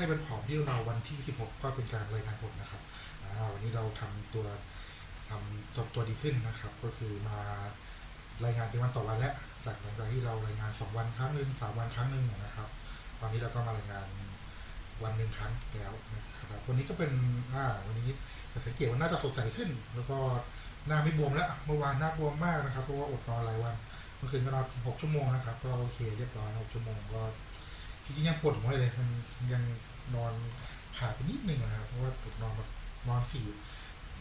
ให้เป็นผอมที่เราวันที่ 16 ก็เป็นการรายงานผลนะครับวันนี้เราทำตัวทำตัวตัวดีขึ้นนะครับ ก็คือมารายงานเป็นวันต่อวันแล้วจากหลังจากที่เรารายงาน 2 วันครั้งหนึ่งสามวันครั้งหนึ่งนะครับ ตอนนี้เราก็มารายงานวันหนึ่งครั้งแล้วนะครับวันนี้ก็เป็นอ่าวันนี้จะสังเกตว่าหน้าจะสดใสขึ้น แล้วก็หน้าไม่บวมแล้วเมื่อวานหน้าบวมมากนะครับเพราะว่าอดนอนหลายวันเมื่อคืนก็นอน6ชั่วโมงนะครับก็โอเคเรียบร้อย6ชั่วโมงก็จริงๆยังปวดหัวเลยมันยัง นอนขาดไปนิดนึงนะครับ เพราะว่าปวนอนแบบนอนสี่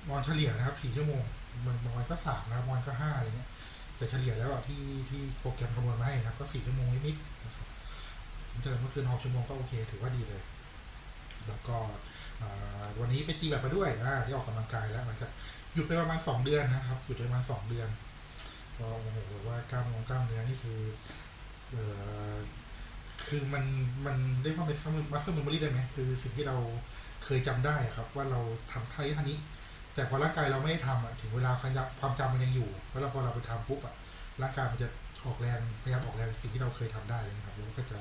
นอนเฉลี่ยนะครับสี่ชั่วโมงมันบางวันก็สามนะครับางวันก็ห้าอะไรเงี้ยแต่เฉลี่ยแล้วอะที่ที่โปรแกรมคำนวณมาให้นะครับ ก็สี่ชั่วโมงนิดๆนะครับแต่เมื่อคืนหกชั่วโมงก็โอเค ถือว่าดีเลย แล้วก็วันนี้ไปตีแบบมาด้วยที่ออกกำลังกายแล้วหลังจากหยุดไปประมาณสองเดือนนะครับหยุดไปประมาณสองเดือนก็โอ้โหว่ากล้ามเนื้อกล้ามเนื้อนี่คือ คือมันมันเรียกว่าเป็นมัสเซอร์เมมโมรีได้ไหมคือสิ่งที่เราเคยจำได้ครับ ว่าเราทำท่านี้ท่านี้ แต่พอร่างกายเราไม่ได้ทำอะถึงเวลาความจำความจำมันยังอยู่แล้วพอเราไปทำปุ๊บอะร่างกายมันจะออกแรงพยายามออกแรงสิ่งที่เราเคยทำได้เลยนะครับแล้วก็จะ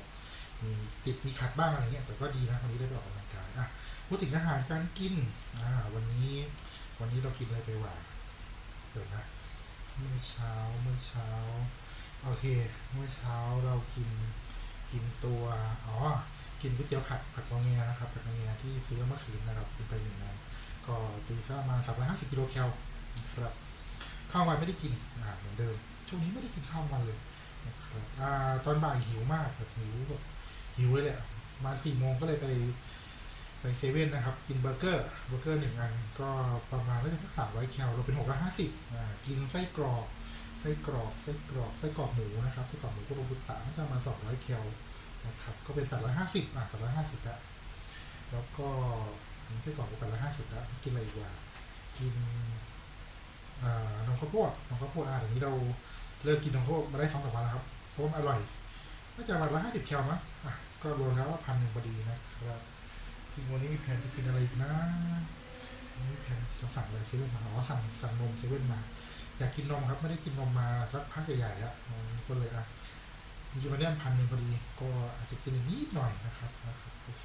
มีติดมีขัดบ้างอะไรเงี้ยแต่ก็ดีนะวันนี้ได้ไปออกกำลังกายอะพูดถึงอาหารการกินอ่าวันนี้ วันนี้เรากินอะไรไปหว่าเดี๋ยวนะเมื่อเช้าเมื่อเช้า โอเค เมื่อเช้าเรากิน กินตัวอ๋อกินก๋วยเตี๋ยวผัดผัดกองเงียนะครับผัดกองเงียที่ซื้อเมื่อคืนนะครับกินไปหนึ่งงานก็ตีซะประมาณสามร้อยห้าสิบกิโลแคลครับข้าววันไม่ได้กินอ่าเหมือนเดิมช่วงนี้ไม่ได้กินข้าววันเลยนะครับอ่าตอนบ่ายหิวมากแบบหิวแบบหิวเลยแหละมาสี่โมงก็เลยไปไปเซเว่นนะครับ กินเบอร์เกอร์เบอร์เกอร์หนึ่งอันก็ประมาณน่าจะสักสามร้อยแคลเราเป็นหกร้อยห้าสิบอ่ากินไส้กรอก ไส้กรอกไส้กรอกไส้กรอกหมูนะครับไส้กรอกหมูคุโรบุตะน่าจะประมาณสองร้อยแคลนะครับก็เป็นแปดร้อยห้าสิบอะแปดร้อยห้าสิบล้วแล้วก็ไส้กรอกก็แปดร้อยห้าสิบล้วกินอะไรอีกว่า กินอ่านมข้าวโพดนมข้าวโพดอะเดี๋ยวนี้เราเลิกกินนมข้าวโพดมาได้สองสามวันแล้วครับเพราะมันอร่อยน่าจะวันละห้าสิบแคลมั้งอะก็รวมแล้วพันหนึ่งพอดีนะครับจริงวันนี้มีแผนจะกินอะไรอีกนะวันนี้มีแผนจะสั่งอะไรเซเว่นมาอ๋อสั่งสั่งนมเซเว่นมา อยากกินนมครับ ไม่ได้กินนมมาสักพักใหญ่ๆแล้วก็เลยอะจริงๆวันนี้พันหนึ่งพอดี ก็อาจจะกินนิดหน่อยนะครับนะครับโอเค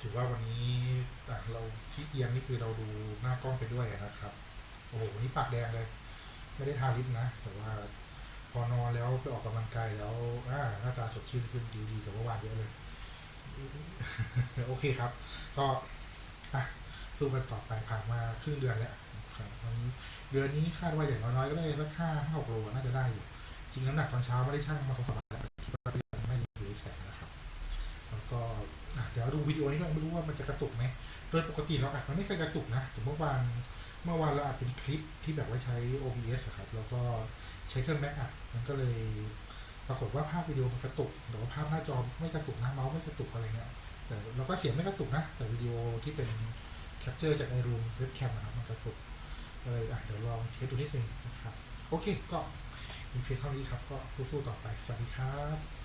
ถือว่าวันนี้เราที่เอียงนี่คือเราดูหน้ากล้องไปด้วยนะครับ โอ้โหวันนี้ปากแดงเลย ไม่ได้ทาลิปนะ แต่ว่าพอนอนแล้วไปออกกำลังกายแล้วอ่าหน้าตาสดชื่นขึ้นดีดีกว่าเมื่อวานเยอะเลย โอเคครับ ก็อะสู้กันต่อไปผ่านมาครึ่งเดือนแล้ว ครับวันนี้เดือนนี้คาดว่าอย่างน้อยๆก็ได้สักห้าห้าหกโลน่าจะได้อยู่จริงน้ำหนักตอนเช้าไม่ได้ชั่งมาสองสามวันคิดว่ายังไม่อยู่ในแสนนะครับแล้วก็เดี๋ยวดูวิดีโอนี้ด้วยไม่รู้ว่ามันจะกระตุกไหมโดยปกติเราอัดมันไม่เคยกระตุกนะแต่เมื่อวานเมื่อวานเราอัดเป็นคลิปที่แบบว่าใช้ OBS ครับแล้วก็ใช้เครื่องแม็กอัดมันก็เลยปรากฏว่าภาพวิดีโอมันกระตุกแต่ว่าภาพหน้าจอไม่กระตุกนะเมาส์ไม่กระตุกอะไรเงี้ยแต่เราก็เสียงไม่กระตุกนะ แต่วิดีโอที่เป็นแคปเจอร์จากไอรูมเว็บแคมนะครับมันกระตุก เลยเดี๋ยวลองเทสดูนิดนึงนะครับ โอเคก็มีเพียงเท่านี้ครับ ก็สู้ๆต่อไป สวัสดีครับ